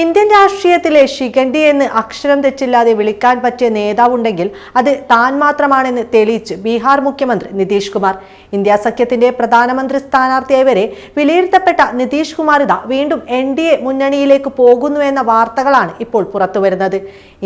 Indian രാഷ്ട്രീയത്തിലെ ശിഖണ്ഡി എന്ന് അക്ഷരം തെറ്റില്ലാതെ വിളിക്കാൻ പറ്റിയ നേതാവുണ്ടെങ്കിൽ അത് താൻ മാത്രമാണെന്ന് തെളിയിച്ച് ബീഹാർ മുഖ്യമന്ത്രി നിതീഷ് കുമാർ. ഇന്ത്യ സഖ്യത്തിന്റെ പ്രധാനമന്ത്രി സ്ഥാനാർത്ഥിയായി വരെ വിലയിരുത്തപ്പെട്ട നിതീഷ് കുമാർ ഇതാ വീണ്ടും എൻ ഡി എ മുന്നണിയിലേക്ക് പോകുന്നു എന്ന വാർത്തകളാണ് ഇപ്പോൾ പുറത്തുവരുന്നത്.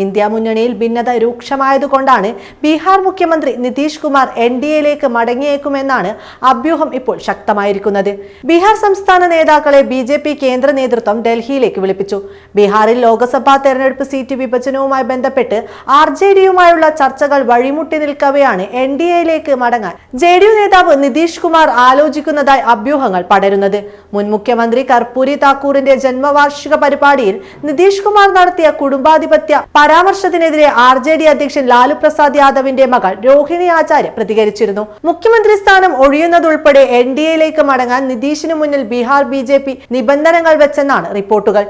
ഇന്ത്യ മുന്നണിയിൽ ഭിന്നത രൂക്ഷമായതുകൊണ്ടാണ് ബീഹാർ മുഖ്യമന്ത്രി നിതീഷ് കുമാർ എൻ ഡി എയിലേക്ക് മടങ്ങിയേക്കുമെന്നാണ് അഭ്യൂഹം ഇപ്പോൾ ശക്തമായിരിക്കുന്നത്. ബീഹാർ സംസ്ഥാന നേതാക്കളെ ബി കേന്ദ്ര നേതൃത്വം ഡൽഹിയിലേക്ക് വിളിപ്പിച്ചു. ബീഹാറിൽ ലോക്സഭാ തെരഞ്ഞെടുപ്പ് സീറ്റ് വിഭജനവുമായി ബന്ധപ്പെട്ട് ആർ ജെ ഡിയുമായുള്ള ചർച്ചകൾ വഴിമുട്ടി നിൽക്കവെയാണ് എൻ ഡി എയിലേക്ക് മടങ്ങാൻ. ജെ ഡി യു നേതാവ് നിതീഷ് കുമാർ ആലോചിക്കുന്നതായി അഭ്യൂഹങ്ങൾ പടരുന്നത്. മുൻ മുഖ്യമന്ത്രി കർപ്പൂരി താക്കൂറിന്റെ ജന്മവാർഷിക പരിപാടിയിൽ നിതീഷ് കുമാർ നടത്തിയ കുടുംബാധിപത്യ പരാമർശത്തിനെതിരെ ആർ ജെ ഡി അധ്യക്ഷൻ ലാലു പ്രസാദ് യാദവിന്റെ മകൾ രോഹിണി ആചാര്യ പ്രതികരിച്ചിരുന്നു. മുഖ്യമന്ത്രി സ്ഥാനം ഒഴിയുന്നതുൾപ്പെടെ എൻ ഡി എയിലേക്ക് മടങ്ങാൻ നിതീഷിന് മുന്നിൽ ബീഹാർ ബി നിബന്ധനകൾ വെച്ചെന്നാണ് റിപ്പോർട്ടുകൾ.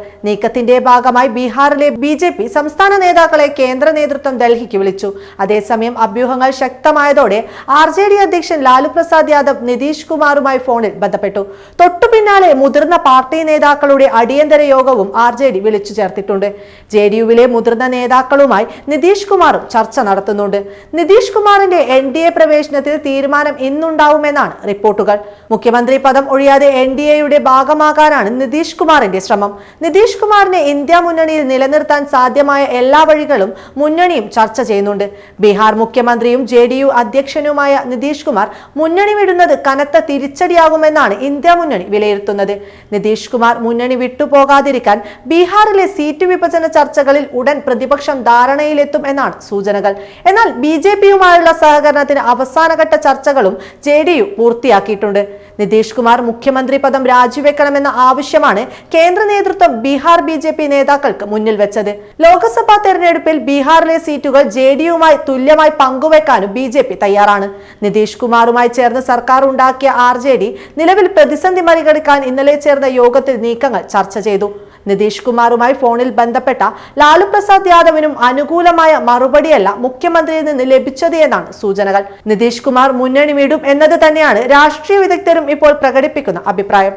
നീക്കത്തിന്റെ ഭാഗമായി ബീഹാറിലെ ബി ജെ പി സംസ്ഥാന നേതാക്കളെ കേന്ദ്ര നേതൃത്വം ഡൽഹിക്ക് വിളിച്ചു. അതേസമയം അഭ്യൂഹങ്ങൾ ശക്തമായതോടെ ആർ ജെ ഡി അധ്യക്ഷൻ ലാലു പ്രസാദ് യാദവ് നിതീഷ് കുമാറുമായി ഫോണിൽ ബന്ധപ്പെട്ടു. തൊട്ടു പിന്നാലെ മുതിർന്ന പാർട്ടി നേതാക്കളുടെ അടിയന്തര യോഗവും ആർ ജെ ഡി വിളിച്ചു ചേർത്തിട്ടുണ്ട്. ജെ ഡി യുവിലെ മുതിർന്ന നേതാക്കളുമായി നിതീഷ് കുമാറും ചർച്ച നടത്തുന്നുണ്ട്. നിതീഷ് കുമാറിന്റെ എൻ ഡി എ പ്രവേശനത്തിൽ തീരുമാനം ഇന്നുണ്ടാവുമെന്നാണ് റിപ്പോർട്ടുകൾ. മുഖ്യമന്ത്രി പദം ഒഴിയാതെ എൻ ഡി എയുടെ ഭാഗമാകാനാണ് നിതീഷ് കുമാറിന്റെ ശ്രമം. നിതീഷ് കുമാറിനെ ഇന്ത്യ മുന്നണിയിൽ നിലനിർത്താൻ സാധ്യമായ എല്ലാ വഴികളും മുന്നണിയും ചർച്ച ചെയ്യുന്നുണ്ട്. ബീഹാർ മുഖ്യമന്ത്രിയും ജെ ഡി യു അധ്യക്ഷനുമായ നിതീഷ് കുമാർ മുന്നണി വിടുന്നത് കനത്ത തിരിച്ചടിയാകുമെന്നാണ് ഇന്ത്യ മുന്നണി വിലയിരുത്തുന്നത്. നിതീഷ് കുമാർ മുന്നണി വിട്ടുപോകാതിരിക്കാൻ ബീഹാറിലെ സീറ്റ് വിഭജന ചർച്ചകളിൽ ഉടൻ പ്രതിപക്ഷം ധാരണയിലെത്തും എന്നാണ് സൂചനകൾ. എന്നാൽ ബി ജെ പിയുമായുള്ള സഹകരണത്തിന് അവസാനഘട്ട ചർച്ചകളും ജെ ഡി യു പൂർത്തിയാക്കിയിട്ടുണ്ട്. നിതീഷ് കുമാർ മുഖ്യമന്ത്രി പദം രാജിവെക്കണമെന്ന ആവശ്യമാണ് കേന്ദ്ര നേതൃത്വം ബീഹാർ ബി ജെ പി നേതാക്കൾക്ക് മുന്നിൽ വെച്ചത്. ലോക്സഭാ തെരഞ്ഞെടുപ്പിൽ ബീഹാറിലെ സീറ്റുകൾ ജെ ഡി യുമായി തുല്യമായി പങ്കുവെക്കാനും ബി ജെ പി തയ്യാറാണ്. നിതീഷ് കുമാറുമായി ചേർന്ന് സർക്കാർ ഉണ്ടാക്കിയ ആർ ജെ ഡി നിലവിൽ പ്രതിസന്ധി മറികടക്കാൻ ഇന്നലെ ചേർന്ന യോഗത്തിൽ നീക്കങ്ങൾ ചർച്ച ചെയ്തു. നിതീഷ് കുമാറുമായി ഫോണിൽ ബന്ധപ്പെട്ട ലാലു പ്രസാദ് യാദവിനും അനുകൂലമായ മറുപടിയല്ല മുഖ്യമന്ത്രിയിൽ നിന്ന് ലഭിച്ചത് എന്നാണ് സൂചനകൾ. നിതീഷ് കുമാർ മുന്നണി വീടും എന്നത് തന്നെയാണ് രാഷ്ട്രീയ വിദഗ്ധരും ഇപ്പോൾ പ്രകടിപ്പിക്കുന്ന അഭിപ്രായം.